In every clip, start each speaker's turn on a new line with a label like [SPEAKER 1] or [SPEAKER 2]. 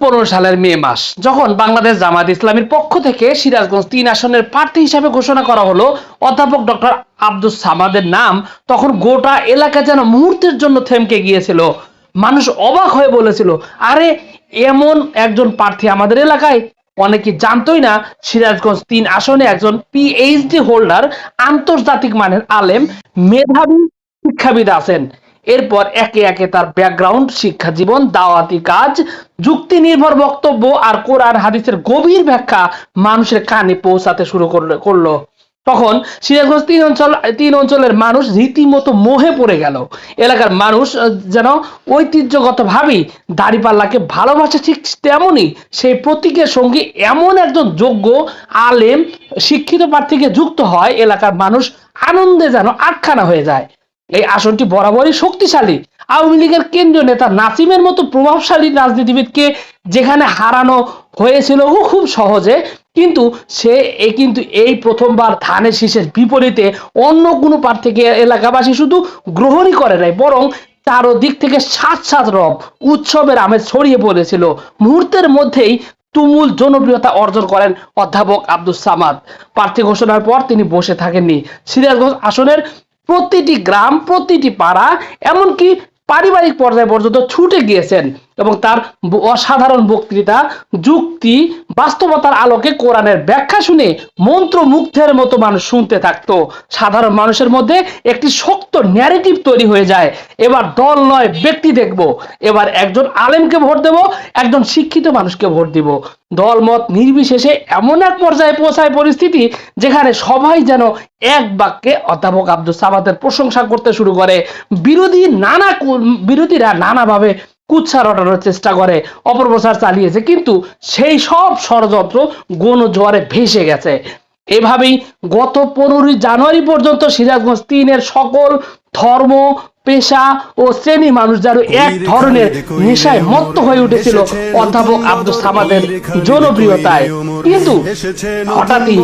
[SPEAKER 1] পনেরো সালের মে মাস, যখন বাংলাদেশ জামাত ইসলামের পক্ষ থেকে সিরাজগঞ্জ তিন আসনের প্রার্থী হিসাবে ঘোষণা করা হলো, অধ্যাপক ডক্টর আব্দুল সামাদের নাম তখন গোটা এলাকা যেন মুহূর্তের জন্য থমকে গিয়েছিল। মানুষ অবাক হয়ে বলেছিল, আরে, এমন একজন প্রার্থী আমাদের এলাকায়? অনেকে জানতোই না, সিরাজগঞ্জ তিন আসনে একজন পিএইচডি হোল্ডার আন্তর্জাতিক মানের আলেম, মেধাবী, শিক্ষাবিদ আছেন। এরপর একে একে তার ব্যাকগ্রাউন্ড শিক্ষা জীবন, দাওয়াতি কাজ যুক্তি নির্ভর বক্তব্য আর কোরআন হাদিসের গভীর ব্যাখ্যা মানুষের কানে পৌঁছাতে শুরু করল তখন সিরাজগঞ্জ তিন অঞ্চল, তিন অঞ্চলের মানুষ রীতিমতো মোহে পড়ে গেল। এলাকার মানুষ যেন ঐতিহ্যগতভাবেই দাড়িপাল্লাকে ভালোবাসে ঠিক তেমনই সেই প্রতীকের সঙ্গে এমন একজন যোগ্য, আলেম, শিক্ষিত প্রার্থীকে যুক্ত হয়, এলাকার মানুষ আনন্দে যেন আটখানা হয়ে যায়। এই আসনটি বরাবরই শক্তিশালী। আওয়ামী লীগের কেন্দ্রীয় নেতা নাসিমের মতো প্রভাবশালী রাজনীতিবিদকে যেখানে হারানো হয়েছিল ও খুব সহজে, কিন্তু সে এ কিন্তু এই প্রথমবার ধানের শীষের বিপরীতে অন্য কোনো প্রার্থীকে এলাকাবাসী শুধু গ্রহণই করে নাই, বরং চারোদিক থেকে সাত সাত রব উৎসবের আমেজ ছড়িয়ে পড়েছিল। মুহূর্তের মধ্যেই তুমুল জনপ্রিয়তা অর্জন করেন অধ্যাপক আব্দুল সামাদ। প্রার্থী ঘোষণার পর তিনি বসে থাকেননি। সিরাজগঞ্জ আসনের প্রতিটি গ্রাম, প্রতিটি পাড়া, এমনকি পারিবারিক পর্যায় পর্যন্ত ছুটে গিয়েছেন এবং তার অসাধারণ বক্তৃতা, যুক্তি বাস্তবতার আলোকে কোরআনের ব্যাখ্যা শুনে মন্ত্রমুগ্ধের মতো মানুষ শুনতে থাকতো। সাধারণ মানুষের মধ্যে একটি শক্ত ন্যারেটিভ তৈরি হয়ে যায়। এবার দল নয়, ব্যক্তি দেখব। এবার একজন আলেমকে ভোট দেব, একজন শিক্ষিত মানুষকে ভোট দিব। দলমত নির্বিশেষে এমন এক পর্যায়ে পৌঁছায় পরিস্থিতি যেখানে সবাই যেন এক বাক্যে অধ্যাপক আব্দুল সামাদের প্রশংসা করতে শুরু করে। বিরোধী নানা বিরোধীরা নানাভাবে কুৎসা রটানোর চেষ্টা করে। অপপ্রচার চালিয়েছে কিন্তু সেই সব ষড়যন্ত্র গণ জোয়ারে ভেসে গেছে। এভাবেই গত পনেরোই জানুয়ারি পর্যন্ত সিরাজগঞ্জ তিনের সকল ধর্ম পেশা ও শ্রেণি মানুষ যেন এক ধরনের নেশায় মত্ত হয়ে উঠেছিল অধ্যাপক আব্দুল সামাদের জনপ্রিয়তায়। কিন্তু হঠাৎই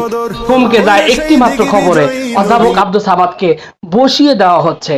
[SPEAKER 1] থমকে যায় একটি মাত্র খবরে। অধ্যাপক আব্দুল সামাদকে বসিয়ে দেওয়া হচ্ছে।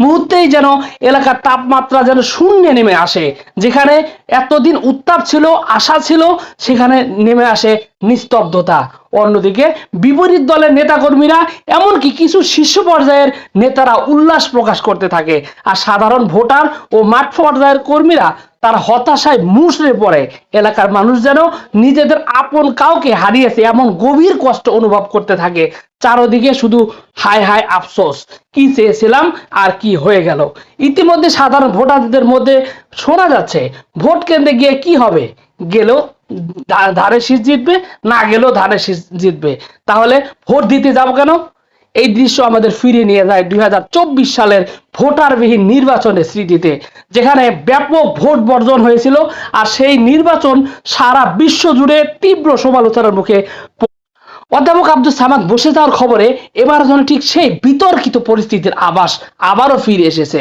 [SPEAKER 1] মুহূর্তেই যেন এলাকার তাপমাত্রা যেন শূন্যে নেমে আসে। যেখানে এতদিন উত্তাপ ছিল, আশা ছিল, সেখানে নেমে আসে নিস্তব্ধতা। অন্যদিকে বিপরীত দলের নেতাকর্মীরা, এমনকি কিছু শীর্ষ পর্যায়ের নেতারা উল্লাস প্রকাশ করতে থাকে। আর সাধারণ ভোটার ও মাঠ পর্যায়ের কর্মীরা তার হতাশায় মুষড়ে পড়ে। এলাকার মানুষ যেন নিজেদের আপন কাউকে হারিয়েছে, এমন গভীর কষ্ট অনুভব করতে থাকে। চারদিকে শুধু হায় হায় আফসোস, কি চেয়েছিলাম আর কি হয়ে গেল। ইতিমধ্যে সাধারণ ভোটারদের মধ্যে শোনা যাচ্ছে, ভোট কেন্দ্রে গিয়ে কি হবে? গেলেও ধারে শীষ জিতবে, না গেলেও ধারে শীষ জিতবে। তাহলে ভোট দিতে যাব কেন? এই দৃশ্য আমাদের ফিরিয়ে নিয়ে যায় দুই হাজার চব্বিশ সালের ভোটারবিহীন নির্বাচনের স্মৃতিতে, যেখানে ব্যাপক ভোট বর্জন হয়েছিল আর সেই নির্বাচন সারা বিশ্ব জুড়ে তীব্র সমালোচনার মুখে অধ্যাপক আব্দুল সামাদ বসে যাওয়ার খবরে এবার যেন ঠিক সেই বিতর্কিত পরিস্থিতির আবাস আবারও ফিরে এসেছে।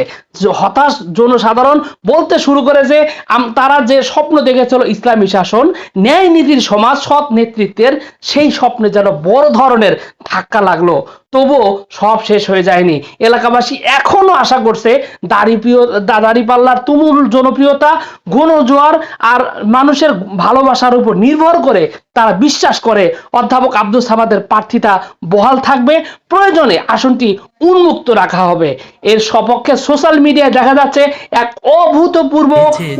[SPEAKER 1] হতাশ জনসাধারণ বলতে শুরু করেছে আম- তারা যে স্বপ্ন দেখেছিল ইসলামী শাসন ন্যায় নীতির সমাজ, সৎ নেতৃত্বের সেই স্বপ্নে যেন বড় ধরনের ধাক্কা লাগল। তবুও সব শেষ হয়ে যায়নি। এলাকাবাসী এখনও আশা করছে দাড়িপ্রিয় দাড়িপাল্লার তুমুল জনপ্রিয়তা গণজোয়ার আর মানুষের ভালোবাসার উপর নির্ভর করে তারা বিশ্বাস করে। অধ্যাপক আব্দুল সামাদের প্রার্থিতা বহাল থাকবে। প্রয়োজনে আসনটি উন্মুক্ত রাখা হবে। এর সপক্ষে সোশ্যাল মিডিয়ায় দেখা যাচ্ছে এক অভূতপূর্ব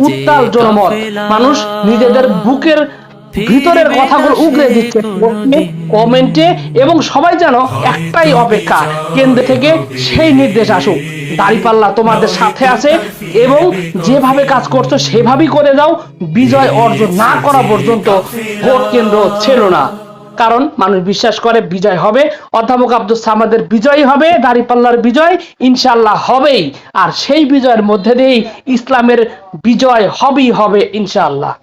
[SPEAKER 1] উত্তাল জনমত। মানুষ নিজেদের বুকের ভিতরের কথাগুলো উগরে দিচ্ছে। কমেন্টে এবং সবাই যেন একটাই অপেক্ষা কেন্দ্র থেকে সেই নির্দেশ আসুক। দাড়িপাল্লা তোমাদের সাথে আছে এবং যেভাবে কাজ করছ সেভাবেই করে যাও। বিজয় অর্জন না করা পর্যন্ত ভোট কেন্দ্র ছিল না। কারণ মানুষ বিশ্বাস করে বিজয় হবে অধ্যাপক আব্দুল সামাদের বিজয় হবে দাড়িপাল্লার বিজয় ইনশাল্লাহ হবেই। আর সেই বিজয়ের মধ্যে দিয়েই ইসলামের বিজয় হবেই হবে ইনশাআল্লাহ।